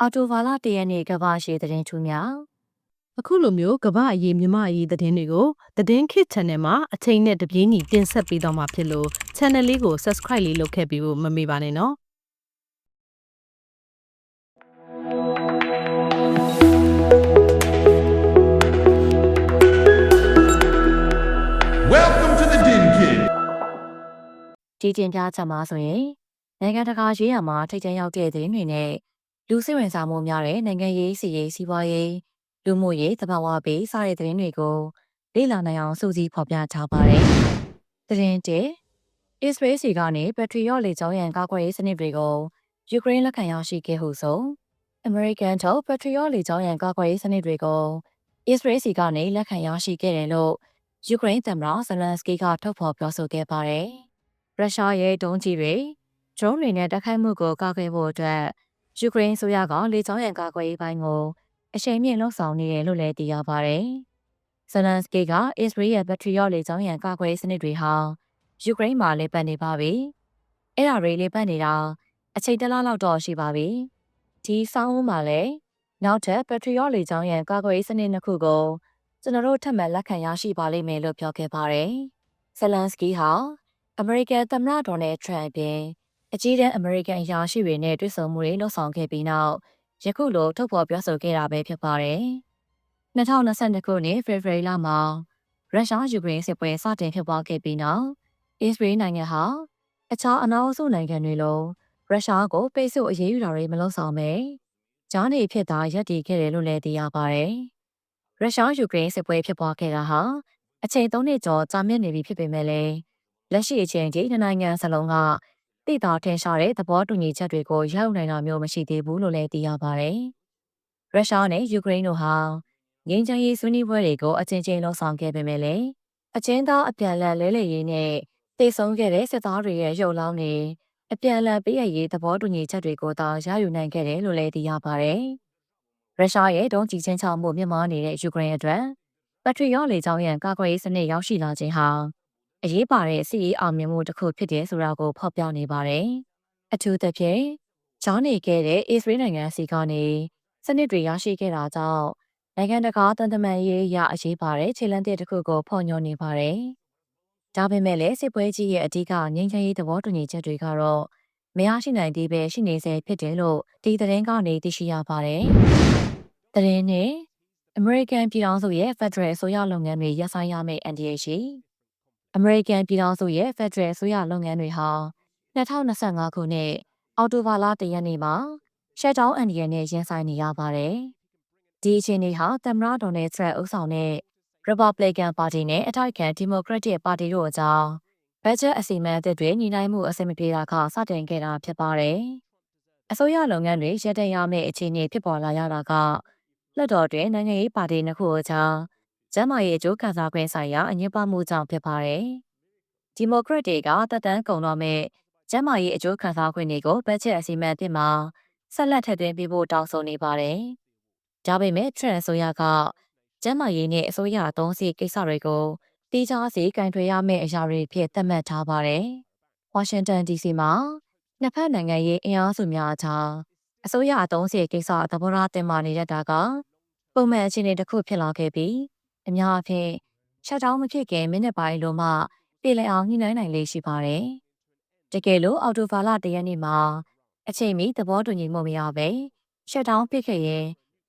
အော်တိုဘာလတရက်နေ့ကမ္ဘာရှည်သတင်းထူးများအခုလိုမျိုးကမ္ဘာအရေးမြမအရေးသတင်းတွေကိုသတင်းခစ် channel မှာအချိန်နဲ့တပြေးညီတင်ဆက်ပေးတော့မှာဖြစ်လို့ channel လေးကို subscribe လေးလုပ်ခဲ့ပြီးဖို့မမေ့ပါနဲ့နော် Welcome to the Din Kid. ကြည်ကျင်ပြချက်မှာဆိုရင်နိုင်ငံတကာရေးရာမှာထိတ်တန့်ရောက်တဲ့သတင်းတွေနဲ့ လူစိတ်ဝင်စားမှုများတဲ့နိုင်ငံရေးစီရေးစီးပွားရေးလူမှုရေးသဘာဝဘေးစတဲ့သတင်းတွေကိုလေ့လာနိုင်အောင်စုစည်းဖော်ပြထားပါတယ်။သတင်းတစ်အစ္စရေးစီကနေပက်ထရီယော့လေကြောင်းရန်ကာကွယ်ရေးစနစ်တွေကိုယူကရိန်းလက်ခံရရှိခဲ့ဟုဆိုအမေရိကန်ထုတ်ပက်ထရီယော့လေကြောင်းရန်ကာကွယ်ရေးစနစ်တွေကိုအစ္စရေးစီကနေလက်ခံရရှိခဲ့တယ်လို့ယူကရိန်းသမ္မတဇလန်စကီကထုတ်ဖော်ပြောဆိုခဲ့ပါတယ်။ရုရှားရဲ့ဒုံးကျည်တွေဒရုန်းတွေနဲ့တိုက်ခိုက်မှုကိုကာကွယ်ဖို့အတွက် ယူကရိန်းဆိုရကလေကြောင်းရန်ကာကွယ်ရေးပိုင်းကိုအချိန်မြင့်လှုပ်ဆောင်နေတယ်လို့လည်းသိရပါတယ်။ဇလန်စကီကအစ္စရေးရဲ့ဘက်ထရီယော့လေကြောင်းရန်ကာကွယ်ရေးစနစ်တွေဟာယူကရိန်းမှာလေပတ်နေပါပြီ။အဲ့ဒါတွေလေပတ်နေတာအချိန်တစ်လလောက်တော့ရှိပါပြီ။ဒီဆောင်းဦးမှာလည်းနောက်ထပ်ဘက်ထရီယော့လေကြောင်းရန်ကာကွယ်ရေးစနစ်နှစ်ခုကိုကျွန်တော်တို့ထပ်မံလက်ခံရရှိပါလိမ့်မယ်လို့ပြောခဲ့ပါတယ်။ဇလန်စကီဟာအမေရိကန်သမ္မတဒေါ်နယ်ထရန့်အပြင် အကြီးတန်းအမေရိကန်အရာရှိတွေနဲ့တွေ့ဆုံမှုတွေလှုပ်ဆောင်ခဲ့ပြီးနောက်ယခုလိုထုတ်ဖော်ပြောဆိုခဲ့တာပဲဖြစ်ပါတယ်။2022ခုနှစ်ဖေဖော်ဝါရီလမှာရုရှားယူကရိန်းစစ်ပွဲစတင်ဖြစ်ပွားခဲ့ပြီးနောက်အစ္စရေးနိုင်ငံဟာအခြားအနောက်အဆုနိုင်ငံတွေလိုရုရှားကိုပိတ်ဆို့အရေးယူတာတွေမလုပ်ဆောင်ပဲကြားနေဖြစ်သာရပ်တည်ခဲ့တယ်လို့လည်းသိရပါတယ်။ရုရှားယူကရိန်းစစ်ပွဲဖြစ်ပွားခဲ့တာဟာအချိန်၃နှစ်ကျော်ကြာမြင့်နေပြီဖြစ်ပေမဲ့လည်းလက်ရှိအချိန်ထိနှစ်နိုင်ငံစလုံးက တိတာထင်ရှားတဲ့သဘောတူညီချက်တွေကိုရောက်နိုင်တာမျိုးမရှိသေးဘူးလို့လည်းသိရပါတယ်။ရုရှားနဲ့ယူကရိန်းတို့ဟာငင်းချမ်းရေးဆွေးနွေးပွဲတွေကိုအချင်းချင်းလှုံ့ဆော်ခဲ့ပေမဲ့လည်းအချင်းသားအပြန်အလှန်လဲလှယ်ရေးနဲ့တိတ်ဆုံးခဲ့တဲ့စစ်သားတွေရဲ့ရုပ်လောင်းတွေအပြန်အလှန်ပေးရရေးသဘောတူညီချက်တွေကိုသာရယူနိုင်ခဲ့တယ်လို့လည်းသိရပါတယ်။ရုရှားရဲ့ဒုံးကျည်ချင်းချောက်မှုမြင့်မားနေတဲ့ယူကရိန်းအတွက်ပက်ထရီယော့လေကြောင်းရန်ကာကွယ်ရေးစနစ်ရောက်ရှိလာခြင်းဟာ အရေးပါတဲ့စီရေးအောင်မြင်မှုတစ်ခုဖြစ်တယ်ဆိုတာကိုဖော်ပြနေပါတယ်။အထူးသဖြင့်ဂျောင်းနေခဲ့တဲ့အစ္စရေးနိုင်ငံစီကနေစနစ်တွေရရှိခဲ့တာကြောင့်နိုင်ငံတကာတန်တမန်ရေးအရအရေးပါတဲ့ခြေလှမ်းတစ်ခုကိုဖော်ညွှန်းနေပါတယ်။ဒါပေမဲ့လည်းစစ်ပွဲကြီးရဲ့အဓိကငြိမ်းချမ်းရေးသဘောတူညီချက်တွေကတော့မရရှိနိုင်သေးပဲရှိနေဆဲဖြစ်တယ်လို့ဒီသတင်းကနေသိရှိရပါတယ်။သတင်းနဲ့အမေရိကန်ပြည်ထောင်စုရဲ့ Federal အစိုးရလုပ်ငန်းတွေရပ်ဆိုင်းရမယ့် NDA ရှိ အမေရိကန်ပြည်ထောင်စုရဲ့ Federal အစိုးရလုပ်ငန်းတွေဟာ2025ခုနှစ်အောက်တိုဘာလတရက်နေ့မှာရှက်တောင်းအန်ဒီယန်နဲ့ရင်ဆိုင်နေရပါတယ်။ဒီအခြေအနေဟာသမ္မတဒေါ်နယ်ထရန့်ဦးဆောင်တဲ့ Republican Party နဲ့အတိုက်အခံ Democratic Party တို့အကြားဘတ်ဂျက်အစီအမံအသစ်တွေညီနိုင်မှုအဆင်မပြေတာကစတင်ခဲ့တာဖြစ်ပါတယ်။အစိုးရလုပ်ငန်းတွေရပ်တန့်ရမယ့်အခြေအနေဖြစ်ပေါ်လာရတာကလွှတ်တော်တွင်နိုင်ငံရေးပါတီနှစ်ခုအကြား ကျန်းမာရေးအကျိုးခံစား권ဆိုင်ရာအငြင်းပမှုကြောင့်ဖြစ်ပါတယ်။ဒီမိုကရက်တွေကတက်တန်းကုန်တော့မဲ့ကျန်းမာရေးအကျိုးခံစား권တွေကိုဘတ်ဂျက်အစီအမံအသစ်မှာဆက်လက်ထည့်သွင်းပေးဖို့တောင်းဆိုနေပါတယ်။ဒါပေမဲ့ထရန့်အစိုးရကကျန်းမာရေးနဲ့အစိုးရအသုံးစရိတ်ကိစ္စတွေကိုတိကျစီကင်ထွေရမယ့်အရာတွေဖြစ်သတ်မှတ်ထားပါတယ်။ဝါရှင်တန် DC မှာနှစ်ဖက်နိုင်ငံရေးအင်အားစုများအကြားအစိုးရအသုံးစရိတ်ကိစ္စသဘောထားတင်မာနေရတာကပုံမှန်အခြေအနေတစ်ခုဖြစ်လာခဲ့ပြီး အများအဖြစ်ရှက်တောင်းမဖြစ်ခင်မိနစ်ပိုင်းလိုမှပြည်လည်အောင်ညှိနှိုင်းနိုင်လေးရှိပါတယ်။တကယ်လို့အော်တိုဘာလတရက်နေ့မှာအချိန်မီသဘောတူညီမှုမရပဲရှက်တောင်းပစ်ခဲ့ရင်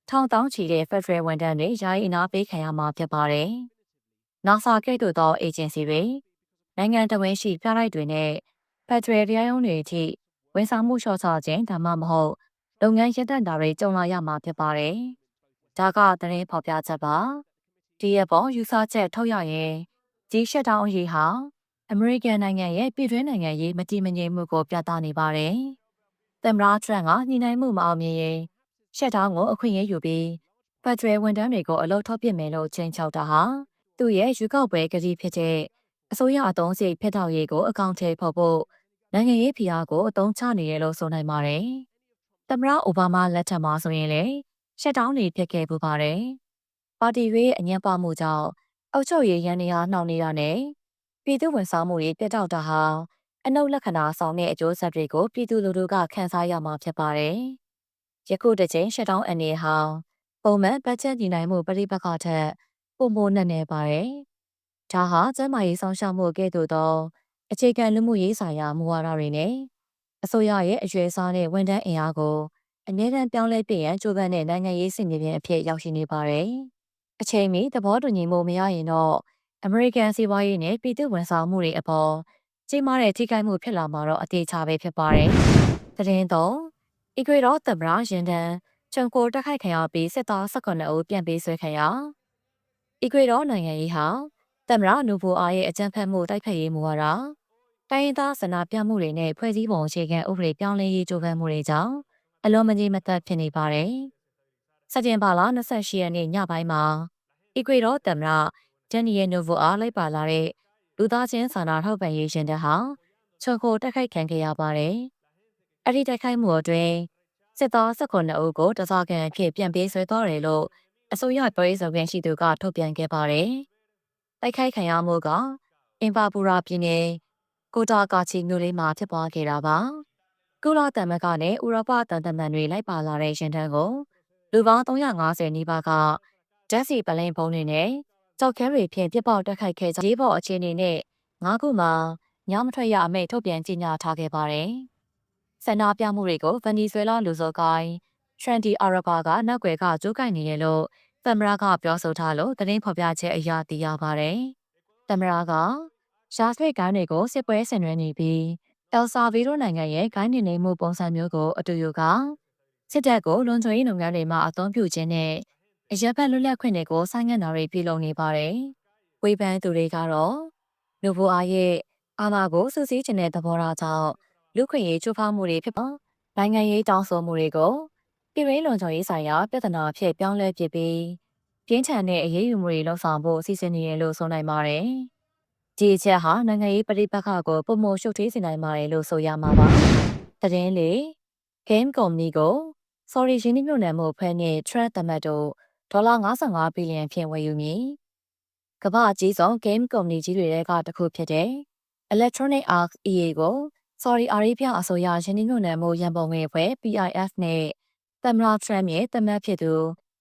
ထောင်တောင်းချီတဲ့ Federal ဝန်ထမ်းတွေယာယီအနာပေးခံရမှာဖြစ်ပါတယ်။ NASA ကဲ့သို့သော agency တွေနိုင်ငံတော်ဝန်ရှိပြလိုက်တွေနဲ့ Federal တရားရုံးတွေအထိဝန်ဆောင်မှုလျှော့ချခြင်းဒါမှမဟုတ်လုပ်ငန်းရပ်တန့်တာတွေကြုံလာရမှာဖြစ်ပါတယ်။ဒါကသတင်းဖော်ပြချက်ပါ။ ဒီရဲ့ပေါ်ယူဆချက်ထုတ်ရရင်ဒီရှက်တောင်းအရေးဟာအမေရိကန်နိုင်ငံရဲ့ပြည်တွင်းနိုင်ငံရေးမတည်မငြိမ်မှုကိုပြသနေပါတယ်။သမ္မတထရန့်ကညှိနှိုင်းမှုမအောင်မြင်ရင်ရှက်တောင်းကိုအခွင့်အရေးယူပြီးဖက်ဒရယ်ဝန်ထမ်းတွေကိုအလုပ်ထုတ်ပစ်မယ်လို့ချိန်ချောက်တာဟာသူ့ရဲ့ရွေးကောက်ပွဲကတိဖြစ်တဲ့အစိုးရအသုံးစရိတ်ဖက်ထောက်ရေးကိုအကောင့်ထဲဖော်ဖို့နိုင်ငံရေးဖိအားကိုအသုံးချနေရလို့ဆိုနိုင်ပါတယ်။သမ္မတအိုဘားမားလက်ထက်မှာဆိုရင်လေရှက်တောင်းနေဖြစ်ခဲ့ပူပါတယ်။ ပါတီရဲ့အညံ့ပါမှုကြောင့်အုပ်ချုပ်ရေးရန်နေဟာနှောင့်နေတာနဲ့ပြည်သူဝန်ဆောင်မှုတွေပြတ်တောက်တာဟာအနုတ်လက္ခဏာဆောင်တဲ့အကျိုးဆက်တွေကိုပြည်သူလူထုကခံစားရမှာဖြစ်ပါတယ်ယခုတစ်ချိန်ရှက်တောင်းအနေဟောင်းပုံမှန်ပတ်ချက်ညီနိုင်မှုပရိပက္ခထက်ပုံမိုးနဲ့နေပါတယ်။ဒါဟာကျန်းမာရေးဆောင်ရှောက်မှုကဲ့သို့သောအခြေခံလူမှုရေးဆိုင်ရာမူဝါဒတွေနဲ့အစိုးရရဲ့အရွယ်အစားနဲ့ဝန်ထမ်းအင်အားကိုအမြဲတမ်းပြောင်းလဲပြရန်ကြိုးပမ်းတဲ့နိုင်ငံရေးစင်မြေပြင်အဖြစ်ရောက်ရှိနေပါတယ်။ အချိန်မီသဘောတူညီမှုမရရင်တော့အမေရိကန်စီးပွားရေးနဲ့ပြည်သူဝန်ဆောင်မှုတွေအပေါ်ကြီးမားတဲ့ထိခိုက်မှုဖြစ်လာမှာတော့အသေးချပဲဖြစ်ပါတယ်။သတင်းတော့အီကွေဒေါသမ္မတရင်တန်ချန်ကိုတက်ခိုက်ခံရပြီးစစ်သား19ဦးပြန်ပေးဆွဲခံရအီကွေဒေါနိုင်ငံရေးဟာသမ္မတနူဘိုအာရဲ့အကြံဖတ်မှုတိုက်ဖက်ရေးမူဝါဒတိုင်းရင်းသားစနာပြမှုတွေနဲ့ဖွဲ့စည်းပုံအခြေခံဥပဒေပြောင်းလဲရေးကြိုးပမ်းမှုတွေကြောင့်အလွန်မကြီးမသက်ဖြစ်နေပါတယ်။ စက်တင်ဘာလ28ရက်နေ့ညပိုင်းမှာအီကွေဒေါသမ္မတဒန်နီယယ်နိုဗိုအားလိုက်ပါလာတဲ့လူသားချင်းစာနာထောက်ပံ့ရေးရှင်တဲ့ဟာချော်ကိုတက်ခိုက်ခံခဲ့ရပါတယ်။အဲ့ဒီတက်ခိုက်မှုအတွင်းစစ်သား19ဦးကိုတစားကန်အဖြစ်ပြန်ပေးဆွဲသွားတယ်လို့အစိုးရပြောရေးဆိုခွင့်ရှိသူကထုတ်ပြန်ခဲ့ပါတယ်။တိုက်ခိုက်ခံရမှုကအင်ပါပူရာပြည်နယ်ကိုတာကာချီမြို့လေးမှာဖြစ်ပွားခဲ့တာပါ။ကုလတမကနဲ့ဥရောပတန်တမန်တွေလိုက်ပါလာတဲ့ရှင်တန်းကို လူပေါင်း350နီးပါးကဓာတ်စီပလင်ဖုံးတွေနဲ့ကြောက်ခဲတွေဖြင့်ပြစ်ပေါက်တက်ခိုက်ခဲ့ကြရေးပေါ်အခြေအနေနဲ့ငါးခုမှာညမထွက်ရအမိန့်ထုတ်ပြန်ကြေညာထားခဲ့ပါတယ်။ဆန္ဒပြမှုတွေကိုဗန်နီဇွဲလားလူစောကိုင်းထရန်တီအာရဘာကနောက်ွယ်ကကြိုးကိုင်နေတယ်လို့သမ္မတကပြောဆိုထားလို့သတင်းဖော်ပြချက်အရသိရပါတယ်။သမ္မတကရှားဆွေကိုင်းတွေကိုစစ်ပွဲဆင်နွှဲနေပြီးအယ်ဆာဗီဒိုနိုင်ငံရဲ့ဂိုင်းနေနေမှုပုံစံမျိုးကိုအတူယူက စစ်တပ်ကိုလွန်ကျွေးလုပ်ငန်းတွေမှာအသုံးပြုခြင်းနဲ့အရက်ဘက်လွတ်လပ်ခွင့်တွေကိုဆိုင်းငံ့တာတွေပြုလုပ်နေပါတယ်။ဝေဖန်သူတွေကတော့နိုဗိုအာရဲ့အာဏာကိုစူးစီးခြင်းတဲ့သဘောထားကြောင့်လူခွင့်ရေးချိုးဖောက်မှုတွေဖြစ်ပေါ်နိုင်ငံရေးတောင်းဆိုမှုတွေကိုပြည်ရင်းလွန်ခြုံရေးဆိုင်ရာပြဿနာဖြစ်ပြောင်းလဲပြပြီးပြင်းထန်တဲ့အရေးယူမှုတွေလှုံ့ဆော်ဖို့အစီအစဉ်နေရလို့ဆိုနိုင်ပါတယ်။ဒီအချက်ဟာနိုင်ငံရေးပဋိပက္ခကိုပုံမရှုပ်ထွေးစေနိုင်ပါတယ်လို့ဆိုရမှာပါ။တရင်လေ game company ကို sorry ရင်းနှီးမြှုပ်နှံမှုဖွဲ့နဲ့ trend တမတ်တို့ဒေါ်လာ55ဘီလီယံဖြင့်ဝယ်ယူမည်။ကမ္ဘာအကြီးဆုံး game company ကြီးတွေကတစ်ခုဖြစ်တဲ့ Electronic Arts EA ကို Saudi Arabia အစိုးရရင်းနှီးမြှုပ်နှံမှုရန်ပုံငွေအဖွဲ့ PIF နဲ့သမ္မတ Trump ရဲ့သမတ်ဖြစ်သူ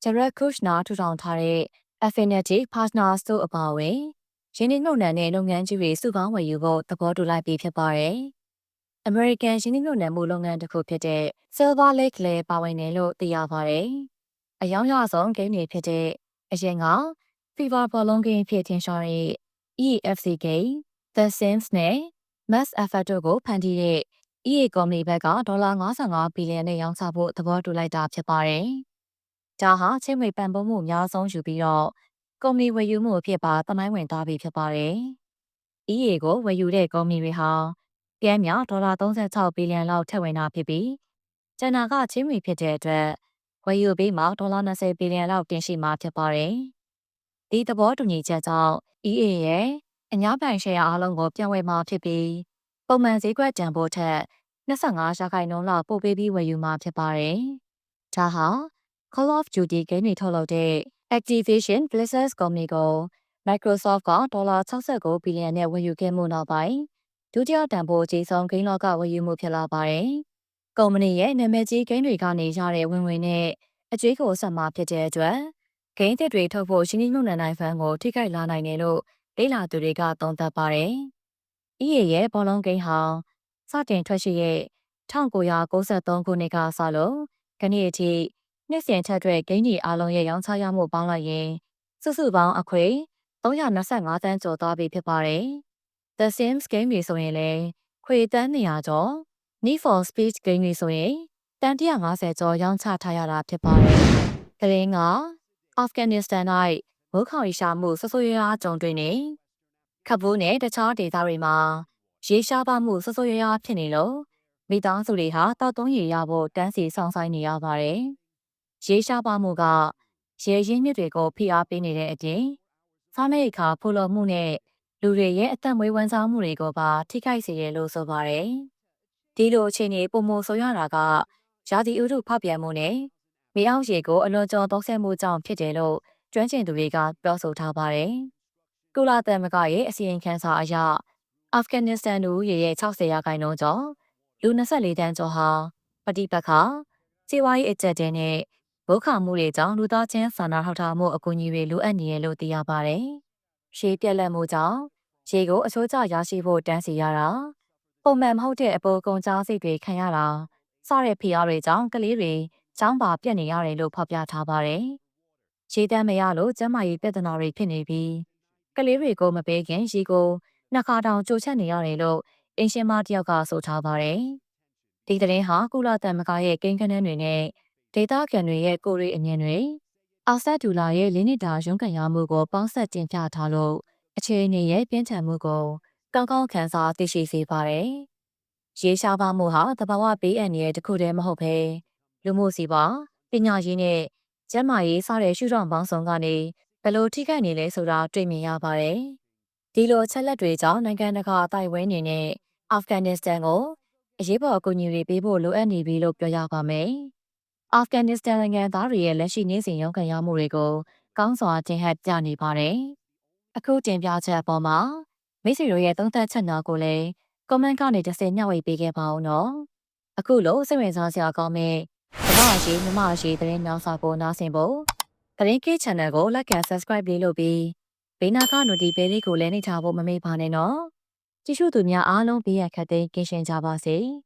Jared Kushner ထူထောင်ထားတဲ့ Affinity Partners တို့အပါအဝင်ရင်းနှီးမြှုပ်နှံတဲ့လုပ်ငန်းကြီးတွေစုပေါင်းဝယ်ယူဖို့သဘောတူလိုက်ပြီးဖြစ်ပါတယ်။ American ရင်းနှီးမြှုပ်နှံမှုလုပ်ငန်းတစ်ခုဖြစ်တဲ့ Silver Lake လည်းပါဝင်တယ်လို့သိရပါတယ်။အယောင်ရဆုံးဂိမ်းတွေဖြစ်တဲ့အရင်က FIFA ဘောလုံးဂိမ်းဖြစ်ထင်ရှားတဲ့ EFC Game, The Sims နဲ့ Mass Effect တို့ကိုဖန်တီးတဲ့ EA ကုမ္ပဏီဘက်ကဒေါ်လာ55ဘီလီယံနဲ့ရောင်းချဖို့သဘောတူလိုက်တာဖြစ်ပါတယ်။ဒါဟာချင်းမိတ်ပံ့ပိုးမှုအများဆုံးယူပြီးတော့ကုမ္ပဏီဝယ်ယူမှုအဖြစ်ပါသမိုင်းဝင်သွားပြီဖြစ်ပါတယ်။ EA ကိုဝယ်ယူတဲ့ကုမ္ပဏီတွေဟာ ကမ်းမြောက်ဒေါ်လာ36ဘီလီယံလောက်ထည့်ဝင်တာဖြစ်ပြီးကျန်တာကချင်းမိဖြစ်တဲ့အတွက်ဝယ်ယူပြီးမှဒေါ်လာ20ဘီလီယံလောက်တင်ရှိမှာဖြစ်ပါတယ်။ဒီသဘောတူညီချက်ကြောင့် EA ရဲ့အညာပိုင်ရှယ်ယာအားလုံးကိုပြန်ဝယ်မှာဖြစ်ပြီးပုံမှန်ဈေးကွက်တန်ဖိုးထက်25ရာခိုင်နှုန်းလောက်ပိုပေးပြီးဝယ်ယူမှာဖြစ်ပါတယ်။ဒါဟာ Call of Duty ဂိမ်းတွေထုတ်လုပ်တဲ့ Activision Blizzard ကုမ္ပဏီကို Microsoft ကဒေါ်လာ69ဘီလီယံနဲ့ဝယ်ယူခဲ့မှုနောက်ပိုင်း ဒုတိယတန်ဖိုးအကြီးဆုံးဂိမ်းလောကဝယ်ယူမှုဖြစ်လာပါတယ်။ကုမ္ပဏီရဲ့နာမည်ကြီးဂိမ်းတွေကနေရတဲ့ဝင်ငွေနဲ့အကျွေးကိုဆက်မှာဖြစ်တဲ့အတွက်ဂိမ်းသစ်တွေထုတ်ဖို့ရှင်းနှီးမြှုပ်နှံနိုင်ဖန်ကိုထိခိုက်လာနိုင်တယ်လို့လေ့လာသူတွေကသုံးသပ်ပါတယ်။ EA ရဲ့ဘောလုံးဂိမ်းဟာစတင်ထွက်ရှိရဲ့1993ခုနှစ်ကစလို့ခဏအထိနှစ်စဉ်ထက်ထွက်ဂိမ်းကြီးအလုံးရဲ့ရောင်းချရမှုပေါင်းလိုက်ရင်စုစုပေါင်းအခွေ325တန်းကျော်သွားပြီဖြစ်ပါတယ်။ The Sims Game တွေဆိုရင်လည်းခွေတန်း200ကျော် Need for Speed Game တွေဆိုရင်တန်း150ကျော်ရောင်းချထားရတာဖြစ်ပါတယ်။ကလင်းကအာဖဂန်နစ္စတန်၌မိုးခေါင်ရှာမှုဆဆရွားကြုံတွေ့နေခပ်ဘူးနဲ့တခြားဒေသတွေမှာရေရှားပါမှုဆဆရွားဖြစ်နေလို့မိသားစုတွေဟာတောက်သုံးရေရဖို့တန်းစီဆောင်ဆိုင်နေရပါတယ်။ရေရှားပါမှုကရေရင်းမြစ်တွေကိုဖိအားပေးနေတဲ့အပြင်စားနပ်ရိက္ခာဖူလုံမှုနဲ့ လူတွေရဲ့အသက်မွေးဝမ်းစားမှုတွေကိုပါထိခိုက်စေရလို့ဆိုပါတယ်။ဒီလိုအခြေအနေပုံမဆိုရတာကရာသီဥတုဖောက်ပြန်မှုနဲ့မြေအောက်ရေကိုအလွန်ကျော်သုံးဆမှုကြောင့်ဖြစ်တယ်လို့ကျွမ်းကျင်သူတွေကပြောဆိုထားပါတယ်။ကုလသမဂ္ဂရဲ့အစီရင်ခံစာအရအာဖဂန်နစ္စတန်လူဦးရေရဲ့60ရာခိုင်နှုန်းကျော်လူ24တန်းကျော်ဟာပဋိပက္ခစီးပွားရေးအကျက်တဲနဲ့ဘုခမှုတွေကြောင့်လူသားချင်းစာနာထောက်ထားမှုအကူအညီတွေလိုအပ်နေရလို့သိရပါတယ်။ရှေးပြက်လက်မှုကြောင့် ရေကိုအစိုးရရရှိဖို့တန်းစီရတာပုံမှန်မဟုတ်တဲ့အပေါ်ကုန်ကြားစိတ်တွေခံရတာစတဲ့ဖိအားတွေကြောင့်ကလေးတွေចောင်းပါပြက်နေရတယ်လို့ဖော်ပြထားပါတယ်။ရေတမ်းမရလို့ကျန်းမာရေးပြဿနာတွေဖြစ်နေပြီးကလေးတွေကိုမပေးခင်ရေကိုနှစ်ခါတောင်ကြိုချက်နေရတယ်လို့အင်ရှင်မတယောက်ကဆိုထားပါတယ်။ဒီသတင်းဟာကုလသမဂ္ဂရဲ့ကိန်းဂဏန်းတွေနဲ့ဒေတာခံတွေရဲ့ကိုယ်ရေးအမြင်တွေအာဆတ်ဒူလာရဲ့လင်းနစ်တာရုံးကန်ရမှုကိုပေါင်းဆက်တင်ပြထားလို့ အခြေအနေရဲ့ပြင်းထန်မှုကိုကောင်းကောင်းခန်းစားသိရှိစေပါတယ်။ရေရှားပါမှုဟာတဘာဝဘေးအန္တရာယ်တစ်ခုတည်းမဟုတ်ဘဲလူမှုစီပါပညာရေးနဲ့ကျန်းမာရေးစတဲ့ရှုထောင့်ပေါင်းစုံကနေဘယ်လိုထိခိုက်နေလဲဆိုတာတွေ့မြင်ရပါတယ်။ဒီလိုအချက်လက်တွေကြောင့်နိုင်ငံတကာအတိုင်းဝဲနေနဲ့အာဖဂန်နစ္စတန်ကိုအရေးပေါ်အကူအညီတွေပေးဖို့လိုအပ်နေပြီလို့ပြောရပါမယ်။အာဖဂန်နစ္စတန်နိုင်ငံသားတွေရဲ့လက်ရှိနေစဉ်ရုန်းကန်ရမှုတွေကိုကောင်းစွာတင်ဟပ်ပြနေပါတယ်။ အခုတင်ပြချက်အပေါ်မှာမိတ်ဆွေတို့ရဲ့သုံးသပ်ချက်နာကိုလည်း comment ကနေတစ်စင်ညှဝေပေးခဲ့ပါအောင်နော်။အခုလို့စိတ်ဝင်စားစရာကောင်းမဲ့ဓမ္မအရှိမြမအရှိသတင်းနောက်စာကိုနားဆင်ဖို့သတင်းကိ channel ကို like and subscribe လေးလုပ်ပြီးဘေးနာက notification လေးကိုလည်းနှိပ်ထားဖို့မမေ့ပါနဲ့နော်။ကြည့်ရှုသူများအားလုံးဘေးရန်ခတ်သိမ်းကင်းရှင်းကြပါစေ။